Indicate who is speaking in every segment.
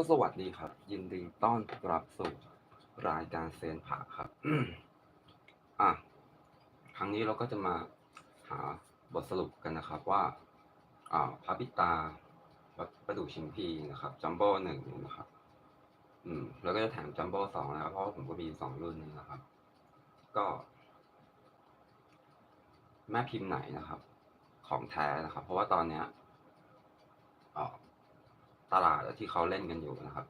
Speaker 1: ก็ส
Speaker 2: วัสดีครับ ยินดีต้อนรับสู่รายการเซนผาครับอะครั้งนี้เราก็จะมาหาบทสรุปกันนะครับว่าอ่าพระพิตาวัดประดูชิมพีนะครับจัมโบ้หนึ่งนะครับ อืม แล้วก็จะแถมจัมโบ้สองนะครับเพราะว่าผมก็มีสองรุ่นนี้นะครับ ก็ แม่พิมพ์ไหนนะครับ ของแท้นะครับ เพราะว่าตอนเนี้ยอ่า ตลาดที่เขาเล่นกันอยู่นะครับ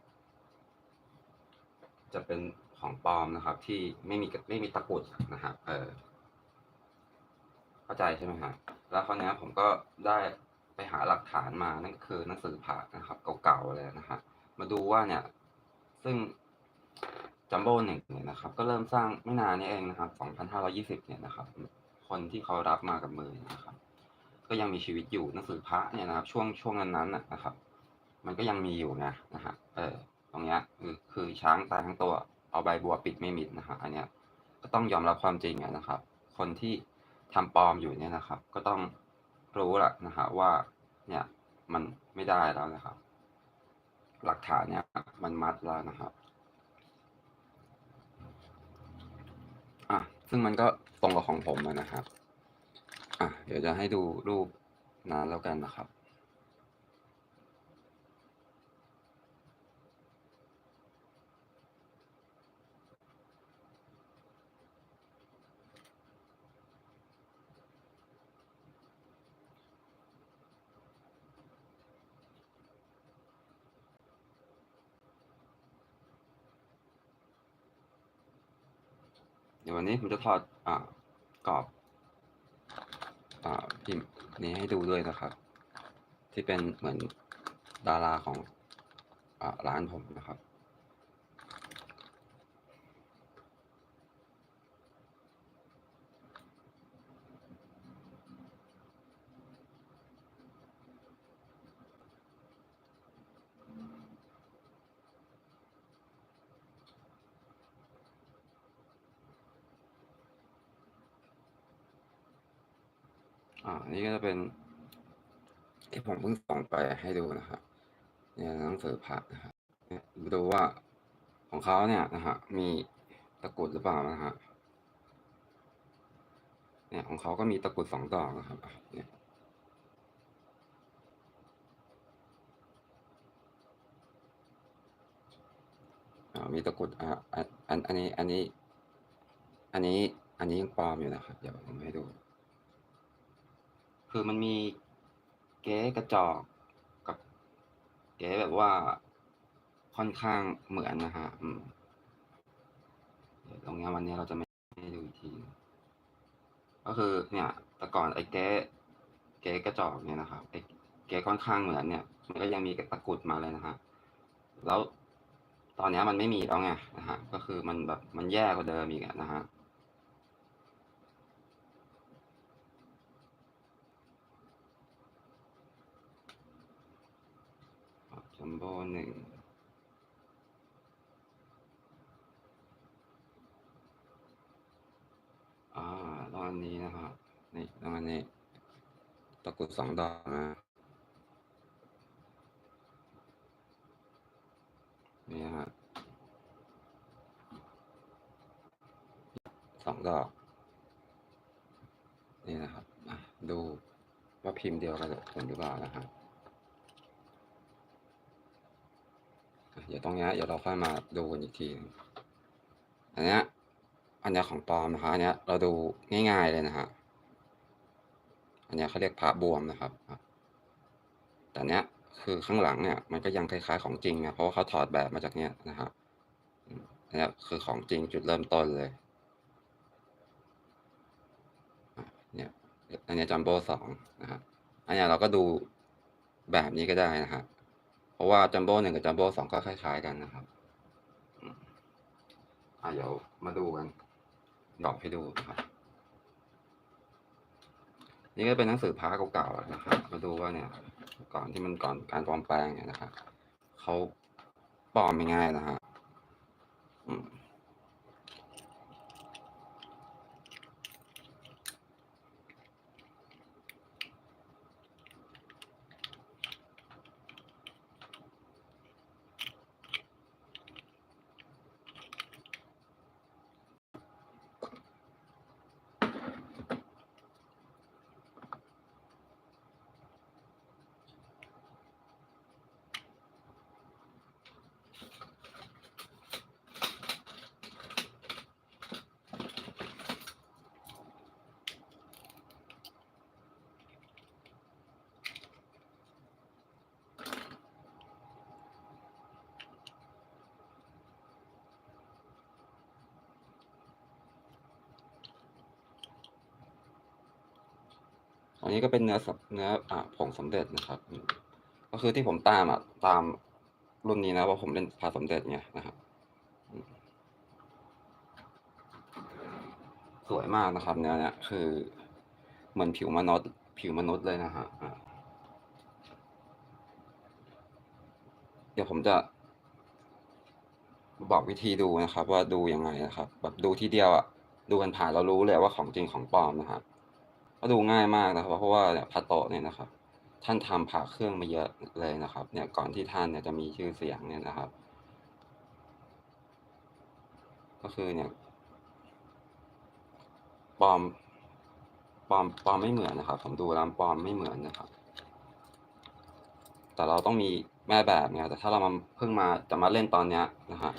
Speaker 2: จะเป็นของปลอมนะครับ ที่ไม่มีไม่มีตะกุดนะครับ เออเข้าใจใช่ไหมฮะแล้วคราวนี้ผมก็ได้ไปหาหลักฐานมานั่นก็คือหนังสือผ่านะครับ เก่าๆเลยนะฮะมาดูว่าเนี่ย ซึ่งจัมโบ้หนึ่งเนี่ยนะครับ ก็เริ่มสร้างไม่นานนี้เองนะครับ2,520 เนี่ยนะครับ คนที่เขารับมากับมือนะครับ ก็ยังมีชีวิตอยู่หนังสือพระเนี่ยนะครับ ช่วงช่วงนั้นๆน่ะนะครับ มันก็ยังมีอยู่นะนะฮะเออตรงเนี้ยคือคือช้างตายทั้งตัวเอาใบบัวปิดไม่มิดนะฮะอันเนี้ยก็ต้องยอมรับความจริงนะครับ คนที่ทำปลอมอยู่เนี่ยนะครับ ก็ต้องรู้แหละนะฮะว่าเนี่ยมันไม่ได้แล้วนะครับ หลักฐานเนี่ยมันมัดแล้วนะครับอะซึ่งมันก็ตรงกับของผมนะครับอะเดี๋ยวจะให้ดูรูปนั้นแล้วกันนะครับ นี้ผมจะถอดอกรอบอพิมพ์นี้ให้ดูด้วยนะครับ ที่เป็นเหมือนดาราของอร้านผมนะครับ อ่าอันนี่ก็จะเป็น ที่ผมเพิ่งส่งไปให้ดูนะครับเนี่ยหนังสือพระนะครับเนี่ยดูว่าของเขาเนี่ยนะฮะมีตะกุดหรือเปล่านะฮะเนี่ยของเขาก็มีตะกุดสองดอกนะครับเนี่ยมีตะกุดอ่าอันอันอันนี้อันนี้ อันนี้อันนี้ยังปลอมอยู่นะครับ เดี๋ยวผมให้ดู คือมันมีเก๊กระจอกกับเก๊แบบว่าค่อนข้างเหมือนนะฮะอืมตรงเนี้ยวันนี้เราจะไม่ให้ดูอีกที ก็คือเนี่ย แต่ก่อนไอ้เก๊เก๊กระจอกเนี่ยนะครับไอ้เก๊ค่อนข้างเหมือนเนี่ย มันก็ยังมีตะกุดมาเลยนะฮะแล้วตอนเนี้ยมันไม่มีแล้วไงนะฮะก็คือมันแบบมันแย่กว่าเดิมอีกนะฮะ จัม โบ้หนึ่งอ่าตอนนี้นะครับนี่ตอนนี้ตะกุดสองดอกนะนี่ฮะสองดอก นี่นะครับดูว่าพิมพ์เดียวกันกับผมหรือเปล่านะครับ เดี๋ยวตรงนี้เดี๋ยวเราค่อยมาดูกันอีกที อันนี้อันนี้ของปลอมนะคะอันนี้เราดูง่าย ๆเลยนะฮะอันนี้เขาเรียกพระบวมนะครับ แต่เนี้ยคือข้างหลังเนี่ยมันก็ยังคล้ายๆของจริงนะเพราะว่าเขาถอดแบบมาจากเนี้ยนะฮะอืมอันนี้คือของจริงจุดเริ่มต้นเลยเนี่ยอันนี้จัมโบ้สองนะฮะอันนี้เราก็ดูแบบนี้ก็ได้นะฮะ เพราะว่าจัมโบ้หนึ่งกับจัมโบ้สองก็คล้ายๆกันนะครับอะเดี๋ยวมาดูกันดอกให้ดูนะครับ นี่ก็เป็นหนังสือพระเก่าๆนะครับ มาดูว่าเนี่ย ก่อนที่มันก่อนการปลอมแปลงเนี่ยนะครับเขาปลอมยังไงนะฮะอืม อันนี้ก็เป็นเนื้อสับเนื้ออ่าผงสมเด็จนะครับ ก็คือที่ผมตามอะตามรุ่นนี้นะว่าผมเล่นพาสมเด็จไงนะครับ สวยมากนะครับ เนื้อเนี่ยคือเหมือนผิวมนุษย์ผิวมนุษย์เลยนะฮะเดี๋ยวผมจะบอกวิธีดูนะครับ ว่าดูยังไงนะครับ แบบดูทีเดียวอะดูกันผ่านเรารู้เลยว่าของจริงของปลอมนะครับ ก็ดูง่ายมากนะครับ เพราะว่าเนี่ยพาโตเนี่ยนะครับ ท่านทำผ่าเครื่องมาเยอะเลยนะครับ เนี่ยก่อนที่ท่านเนี่ยจะมีชื่อเสียงเนี่ยนะครับ ก็คือเนี่ยปลอมปลอมปลอมไม่เหมือนนะครับ ผมดูแล้วปลอมไม่เหมือนนะครับ แต่เราต้องมีแม่แบบเนี่ยแต่ถ้าเรามาเพิ่งมาจะมาเล่นตอนเนี้ยนะฮะ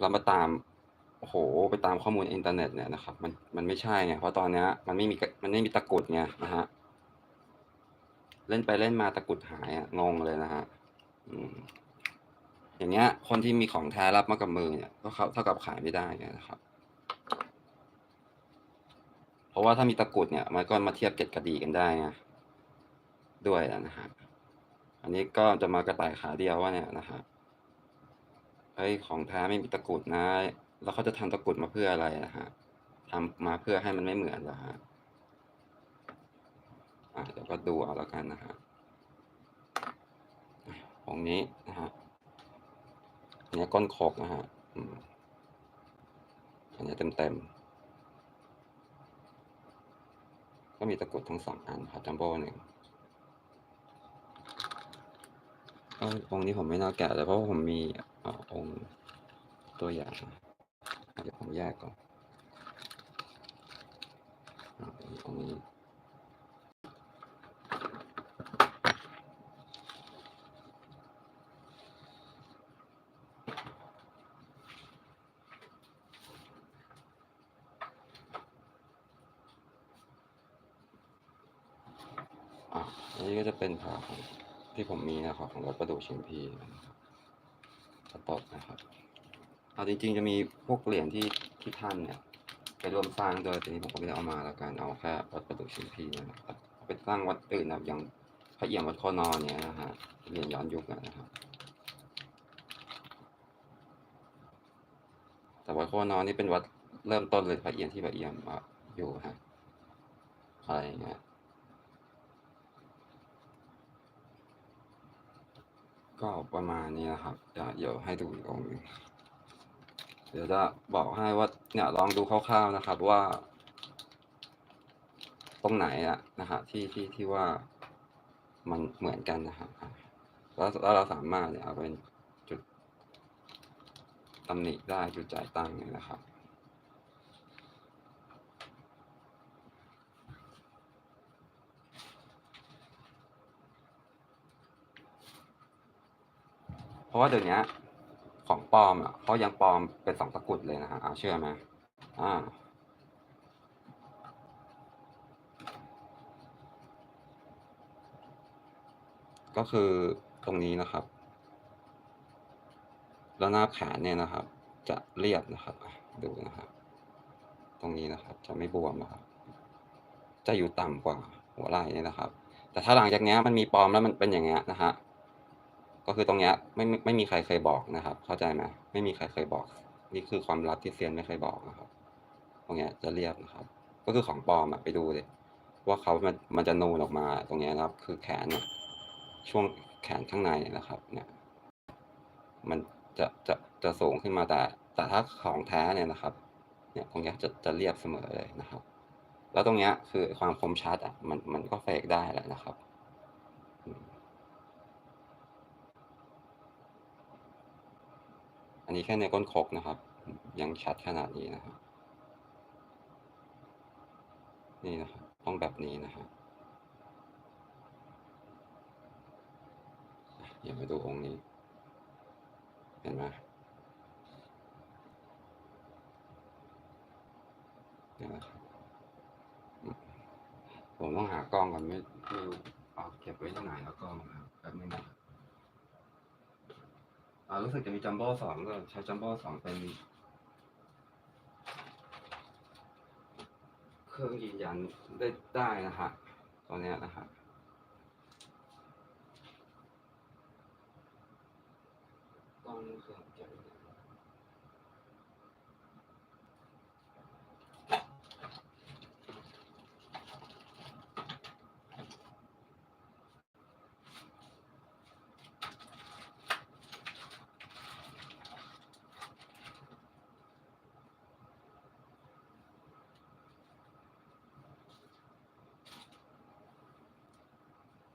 Speaker 2: เรามาตาม โอ้โห ไปตามข้อมูลอินเทอร์เน็ตเนี่ยนะครับ มันมันไม่ใช่ไงเพราะตอนนี้มันไม่มีมันไม่มีตะกุดไงนะฮะเล่นไปเล่นมาตะกุดหายอะงงเลยนะฮะอืมอย่างเงี้ย คนที่มีของแท้รับมากับมือเนี่ยก็เขาเท่ากับขายไม่ได้ไงนะครับ เพราะว่าถ้ามีตะกุดเนี่ย มันก็มาเทียบเกล็ดกระดีกันได้ไงด้วยนะฮะอันนี้ก็จะมากระต่ายขาเดียวว่าเนี่ยนะฮะเฮ้ยของแท้ไม่มีตะกุดนะ แล้วเขาจะทำตะกรุดมาเพื่ออะไรนะฮะทำมาเพื่อให้มันไม่เหมือนเหรอฮะอะเดี๋ยวก็ดูเอาแล้วกันนะฮะของนี้นะฮะอันนี้ก้นโคกนะฮะอันนี้เต็มเต็มก็มีตะกรุดทั้งสองอันครับจัมโบ้หนึ่งก็องค์นี้ผมไม่น่าแกะเลยเพราะว่าผมมีอ่อองค์ตัวอย่าง เดี๋ยวผมแยกก่อนอ่าองค์นี้อะอันนี้ก็จะเป็นผ้าของที่ผมมีนะครับ ของวัดประดูชิมพีนะครับสต็อกนะครับ เอาจริงๆจะมีพวกเหรียญที่ที่ท่านเนี่ยไปร่วมสร้างโดยแต่นี้ผมก็ไม่ได้เอามาแล้วกันเอาแค่วัดประดู่ชิมพีนะครับเอาไปสร้างวัดอื่นนะอย่างพระเอี่ยมวัดโคนอนเนี่ยนะฮะเหรียญย้อนยุคนะครับแต่วัดโคนอนนี่เป็นวัดเริ่มต้นเลยพระเอี่ยมที่พระเอี่ยมอยู่ฮะอะไรเงี้ยก็ประมาณนี้นะครับเดี๋ยวเดี๋ยวให้ดูอีกองค์นึง เดี๋ยวจะบอกให้ว่าเนี่ยลองดูคร่าวๆนะครับว่า ตรงไหนอะนะฮะที่ที่ที่ว่ามันเหมือนกันนะครับอะแล้วแล้วเราสามารถเนี่ยเอาเป็นจุดตำหนิได้จุดจ่ายตังค์เนี่ยนะครับเพราะว่าเดี๋ยวนี้ ของปลอมอะเขายังปลอมเป็นสองตะกุดเลยนะฮะอ่าเชื่อไหมอ่าก็คือตรงนี้นะครับแล้วหน้าแขนเนี่ยนะครับ จะเรียบนะครับ ดูนะครับ ตรงนี้นะครับ จะไม่บวมนะครับ จะอยู่ต่ำกว่าหัวไหล่เนี่ยนะครับ แต่ถ้าหลังจากนี้มันมีปลอมแล้วมันเป็นอย่างเงี้ยนะฮะ ก็คือตรงเนี้ยไม่ไม่ไม่มีใครเคยบอกนะครับ เข้าใจไหมไม่มีใครเคยบอก นี่คือความลับที่เซียนไม่เคยบอกนะครับ ตรงเนี้ยจะเรียบนะครับ ก็คือของปลอมอะไปดูเลยว่าเขามันมันจะนูนออกมาตรงเนี้ยนะครับ คือแขนเนี่ยช่วงแขนข้างในนะครับ เนี่ย มันจะจะจะสูงขึ้นมาแต่แต่ถ้าของแท้เนี่ยนะครับ เนี่ยตรงเนี้ยจะจะเรียบเสมอเลยนะครับ แล้วตรงเนี้ยคือความคมชัดอะมันมันก็เฟกได้แหละนะครับอืม อันนี้แค่ในก้นคกนะครับ ยังชัดขนาดนี้นะครับ นี่นะครับ ต้องแบบนี้นะครับเดี๋ยวมาดูองค์นี้ เห็นไหมเนี่นะครับอืมผมต้องหากล้องก่อนไม่ไม่รู้เอาเก็บไว้ที่ไหนแล้วกล้องครับแป๊บนึงนะ อ่ารู้สึกจะมีจัมโบ้สองก็ใช้จัมโบ้สองเป็นเครื่องยืนยันได้ได้นะฮะตัวเนี้ยนะฮะต้องเครื่องเก็บไว้ไหนอะ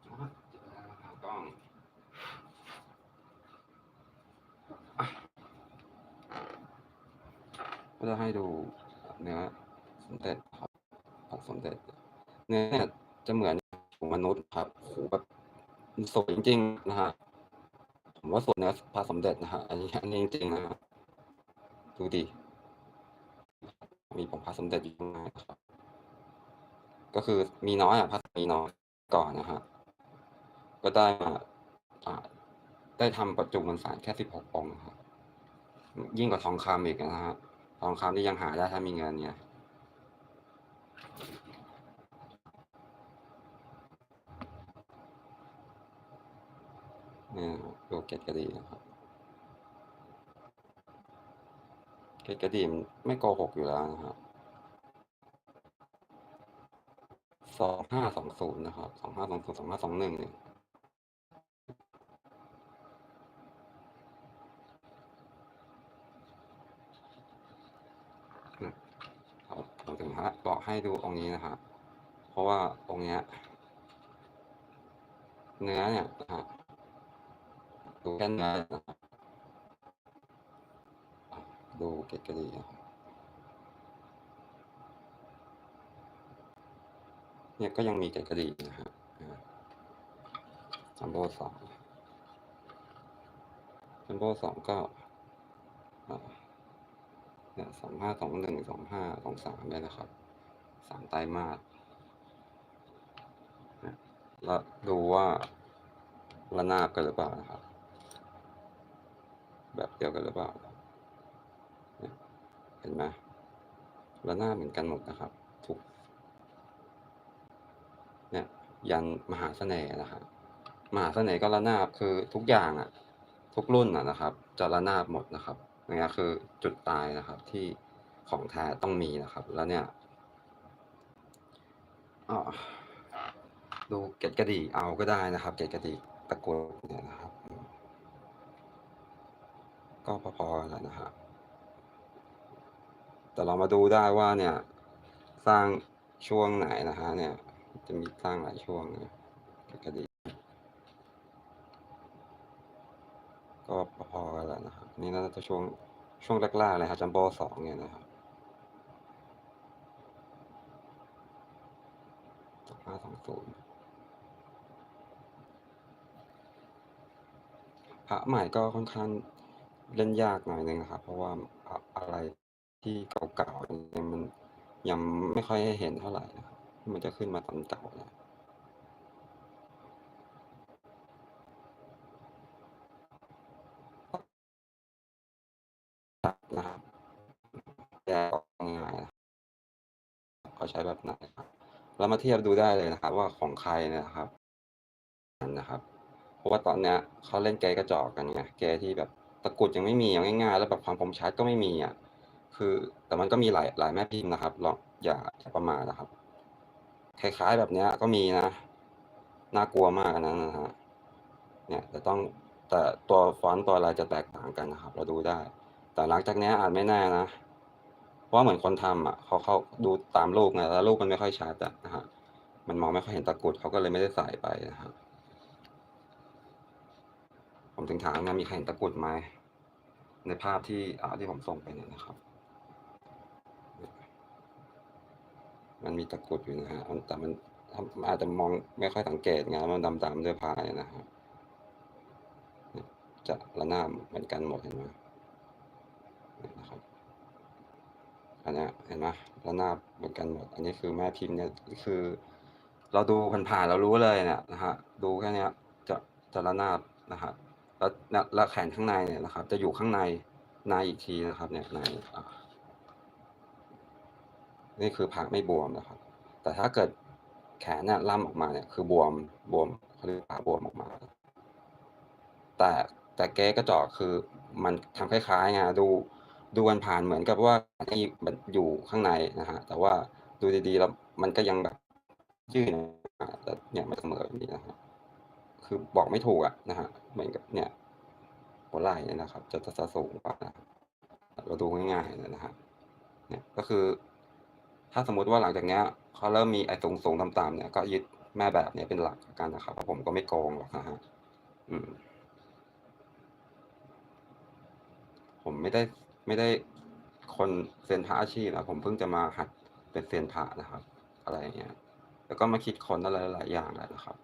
Speaker 2: เจอแล้วหากล้องอะ ก็จะให้ดูเนื้อสมเด็จครับผักสมเด็จ เนื้อเนี่ยจะเหมือนของมนุษย์ครับโหแบบสวยจริงๆนะฮะผมว่าสวยเนื้อพระสมเด็จนะฮะอันนี้อันนี้จริงนะฮะดูดิมีผมพระสมเด็จอยู่ข้างในครับ ก็คือมีน้อยอะพระมีน้อยก่อนนะฮะก็ได้มาอ่าได้ทำปัจจุบันสารแค่สิบหกองค์ครับยิ่งกว่าทองคำอีกนะฮะ ทองคำนี่ยังหาได้ถ้ามีเงินเนี่ยเนี่ยดูเกล็ดกระดีนะครับเกล็ดกระดีมไม่โกหกอยู่แล้วนะครับสองห้าสองศูนย์นะครับสองห้าสองศูนย์สองห้าสองหนึ่งเนี่ยครับผมถึงฮะบอก ให้ดูองค์นี้นะครับเพราะว่าองค์เนี้ยเนื้อเนี่ยนะฮะดูแค่เนื้อนะครับอะดูเกล็ดกระดีเนี่ยก็ยังมีเกล็ดกระดีนะฮะอ่าจัมโบ้สองจัมโบ้สองก็เนี่ยสองห้าสองหนึ่งสองห้าสองสามเนี่ยนะครับ สามไตรมาสแล้วดูว่าระนาบกันหรือเปล่านะครับ แบบเดียวกันหรือเปล่า เห็นไหมระนาบเหมือนกันหมดนะครับทุกเนี่ยยันมหาเสน่ห์นะครับมหาเสน่ห์ก็ระนาบคือทุกอย่างอะ ทุกรุ่นอะนะครับ จะระนาบหมดนะครับนี่คือจุดตายนะครับที่ของแท้ต้องมีนะครับ แล้วเนี่ย ดูเกล็ดกระดีเอาก็ได้นะครับเกล็ดกระดีตะกรุดเนี่ยนะครับ ก็พอๆกันแหละนะครับแต่เรามาดูได้ว่าเนี่ย สร้างช่วงไหนนะฮะเนี่ย จะมีสร้างหลายช่วงนะเกล็ดกระดีก็พอๆกันแหละนะครับนี่น่าจะช่วงช่วงแรกๆเลยครับจัมโบ้สองเนี่ยนะครับสอง ห้าสองศูนย์พระใหม่ก็ค่อนข้างเล่นยากหน่อยนึงนะครับ เพราะว่าอะไรที่เก่าๆมันยังไม่ค่อยให้เห็นเท่าไหร่นะครับมันจะขึ้นมาตอนเก่าเนี่ยนะ เรามาเทียบดูได้เลยนะครับ ว่าของใครนะครับนะครับ เพราะว่าตอนเนี้ยเขาเล่นเกกระจอกกันไงเกที่แบบตะกุดยังไม่มีเอางง่ายๆ แล้วแบบความคมชัดก็ไม่มีอะคือแต่มันก็มีหลายหลายแม่พิมพ์นะครับลองอย่าอย่าประมาทนะครับ คล้ายๆแบบเนี้ยก็มีนะน่ากลัวมากอันนั้นนะฮะเนี่ยแต่ต้องแต่ตัวฟอนต์ตัวอะไรจะแตกต่างกันนะครับ เราดูได้ แต่หลังจากนี้อาจไม่แน่นะ ราะว่าเหมือนคนทำอะเขาเขาดูตามรูปไงแล้วรูปมันไม่ค่อยชัดอะนะฮะมันมองไม่ค่อยเห็นตะกุดเขาก็เลยไม่ได้ใส่ไปนะครับผมถึงถามไงมีใครเห็นตะกุดไหมในภาพที่อ่าที่ผมส่งไปเนี่ยนะครับ มันมีตะกุดอยู่นะฮะแต่มันอาจจะมองไม่ค่อยสังเกตไงมันดำๆด้วยพายนะครับเนี่ยจะระนาบเหมือนกันหมดเห็นไหมนะครับ อันเนี้ยเห็นไหมระนาบเหมือนกันหมด อันนี้คือแม่พิมพ์เนี่ยคือ เราดูผ่านๆเรารู้เลยเนี่ยนะฮะดูแค่นี้จะจะระนาบนะฮะแล้วแล้วแล้วแขนข้างในเนี่ยนะครับ จะอยู่ข้างในในอีกทีนะครับ เนี่ยในนี่คือพักไม่บวมนะครับ แต่ถ้าเกิดแขนเนี่ยล่ำออกมาเนี่ยคือบวมบวมเขาเรียกขาบวมออกมา แต่แต่เก๊กระจอกคือมันทำคล้ายๆไงดู ดูกันผ่านเหมือนกับว่าไอ้มันอยู่ข้างในนะฮะแต่ว่าดูดีๆแล้วมันก็ยังแบบยื่นแต่เนี่ยไม่เสมอแบบนี้นะฮะคือบอกไม่ถูกอะนะฮะเหมือนกับเนี่ยหัวไหล่เนี่ยนะครับ จะจะสูงกว่านะเราดูง่ายๆเลยนะฮะเนี่ยก็คือ ถ้าสมมุติว่าหลังจากเนี้ยเขาเริ่มมีไอ้สูงสูงๆต่ำๆเนี่ยก็ยึดแม่แบบเนี้ยเป็นหลักกันนะครับเพราะผมก็ไม่โกงหรอกนะฮะอืมผมไม่ได้ ไม่ได้คนเซียนพระอาชีพนะผมเพิ่งจะมาหัดเป็นเซียนพระนะครับ อะไรอย่างเงี้ย แล้วก็มาคิดคนอะไรหลายอย่างเลยนะครับ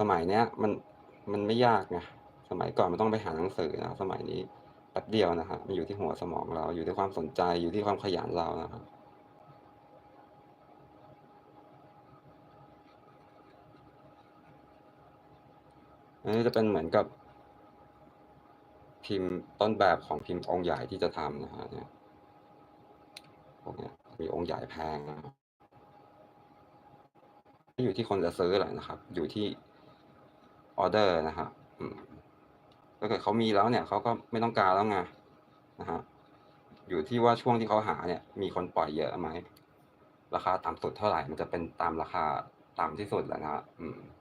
Speaker 2: สมัยเนี้ยมันมันไม่ยากไงสมัยก่อนมันต้องไปหาหนังสือนะสมัยนี้แป๊บเดียวนะฮะมันอยู่ที่หัวสมองเราอยู่ที่ความสนใจอยู่ที่ความขยันเรานะครับ อันนี้จะเป็นเหมือนกับพิมพ์ต้นแบบของพิมพ์องค์ใหญ่ที่จะทำนะฮะเนี่ยพวกนี้มีองค์ใหญ่แพงนะอยู่ที่คนจะซื้อแหละนะครับ อยู่ที่ออเดอร์นะครับอืมถ้าเกิดเขามีแล้วเนี่ยเขาก็ไม่ต้องการแล้วไงนะฮะอยู่ที่ว่าช่วงที่เขาหาเนี่ย มีคนปล่อยเยอะไหมราคาต่ำสุดเท่าไหร่มันจะเป็นตามราคาต่ำที่สุดแหละนะฮะ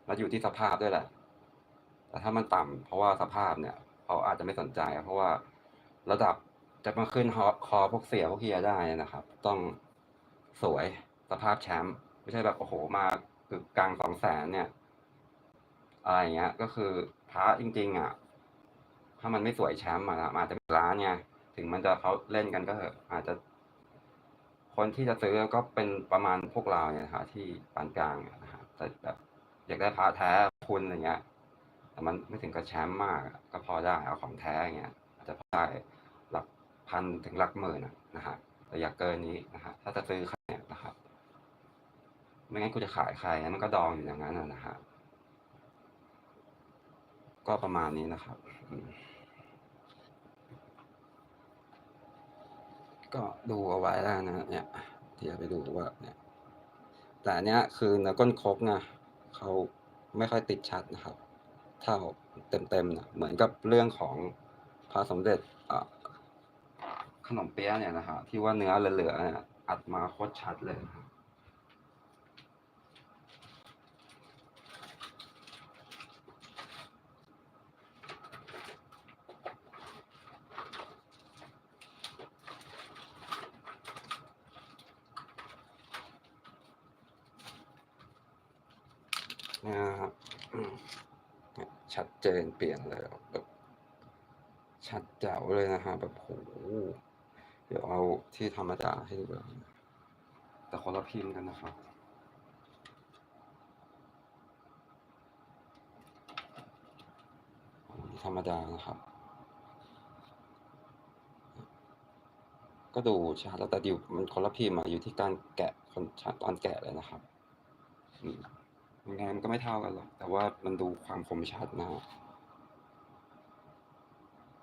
Speaker 2: แล้วอยู่ที่สภาพด้วยแหละ แต่ถ้ามันต่ำเพราะว่าสภาพเนี่ยเขาอาจจะไม่สนใจ เพราะว่าระดับจะมาขึ้นฮอคอพวกเสียพวกเฮียได้นะครับ ต้องสวยสภาพแชมป์ไม่ใช่แบบโอ้โหมาคือกลางสองแสนเนี่ยอะไรเงี้ย ก็คือพระจริง ๆ อะ ถ้ามันไม่สวยแชมป์อะนะมันอาจจะเป็นร้านไงถึงมันจะเขาเล่นกันก็เถอะอาจจะ คนที่จะซื้อก็เป็นประมาณพวกเราเนี่ยนะฮะที่ปานกลางนี่ยนะฮะแต่แบบอยากได้พระแท้คุณอะไรเงี้ย แต่มันไม่ถึงกับแชมป์มาก ก็พอได้เอาของแท้เงี้ยอาจจะพอได้หลักพันถึงหลักหมื่นนะฮะแต่อย่าเกินนี้นะฮะถ้าจะซื้อใครเนี่ยนะครับ ไม่งั้นกูจะขายใครมันก็ดองอยู่อย่างนั้นนะฮะก็ประมาณนี้นะครับก็ดูเอาไว้แล้วนะเนี่ยเดี๋ยวไปดูว่าเนี่ยแต่อันเนี้ยคือเนื้อก้นครกนะเขาไม่ค่อยติดชัดนะครับ เท่าเต็มๆนะเหมือนกับเรื่องของพระสมเด็จขนมเปี๊ยะเนี่ยนะฮะที่ว่าเนื้อเหลือๆเนี่ยอัดมาโคตรชัดเลยนะครับเนี่ยนะครับอืมเนี่ย ชัดเจนเปลี่ยนเลยแบบชัดแจ๋วเลยนะฮะแบบโหเดี๋ยวเอาที่ธรรมดาให้ดูแต่คนละพิมพ์กันนะครับธรรมดานะครับ ก็ดูชัดแล้วแต่ดิวมันคนละพิมพ์อะอยู่ที่การแกะคนชัดตอนแกะเลยนะครับอืม มันก็ไม่เท่ากันหรอก แต่ว่ามันดูความคมชัดนะ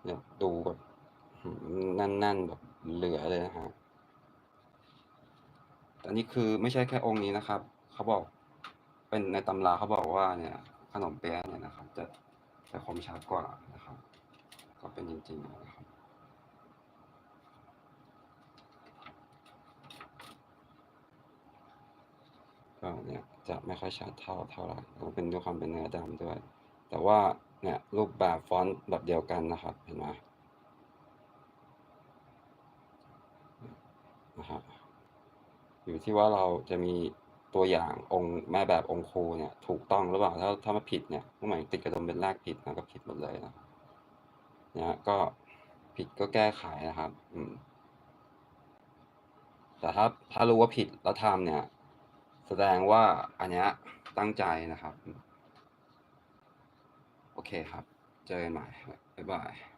Speaker 2: เนี่ยดูแบบนั่นๆแบบเหลือเลยนะฮะแต่นี่คือไม่ใช่แค่องค์นี้นะครับ เขาบอกเป็นในตำราเขาบอกว่าเนี่ยขนมเปี๊ยะเนี่ยนะครับ จะจะคมชัดกว่านะครับ ก็เป็นจริงๆนะครับก็เนี่ย จะไม่ค่อยชัดเท่าเท่าไหร่แล้วก็เป็นด้วยความเป็นเนื้อดำด้วย แต่ว่าเนี่ยรูปแบบฟอนต์แบบเดียวกันนะครับเห็นไหมนะฮะอยู่ที่ว่าเราจะมีตัวอย่างองค์แม่แบบองค์ครูเนี่ยถูกต้องหรือเปล่าถ้าถ้ามาผิดเนี่ยก็หมายติดกระดมเป็นแรกผิดนะก็ผิดหมดเลยนะเนี่ยก็ผิดก็แก้ไขนะครับ อืมแต่ถ้าถ้ารู้ว่าผิดแล้วทำเนี่ย แสดงว่าอันนี้ตั้งใจนะครับ โอเคครับ เจอกันใหม่ บ๊ายบาย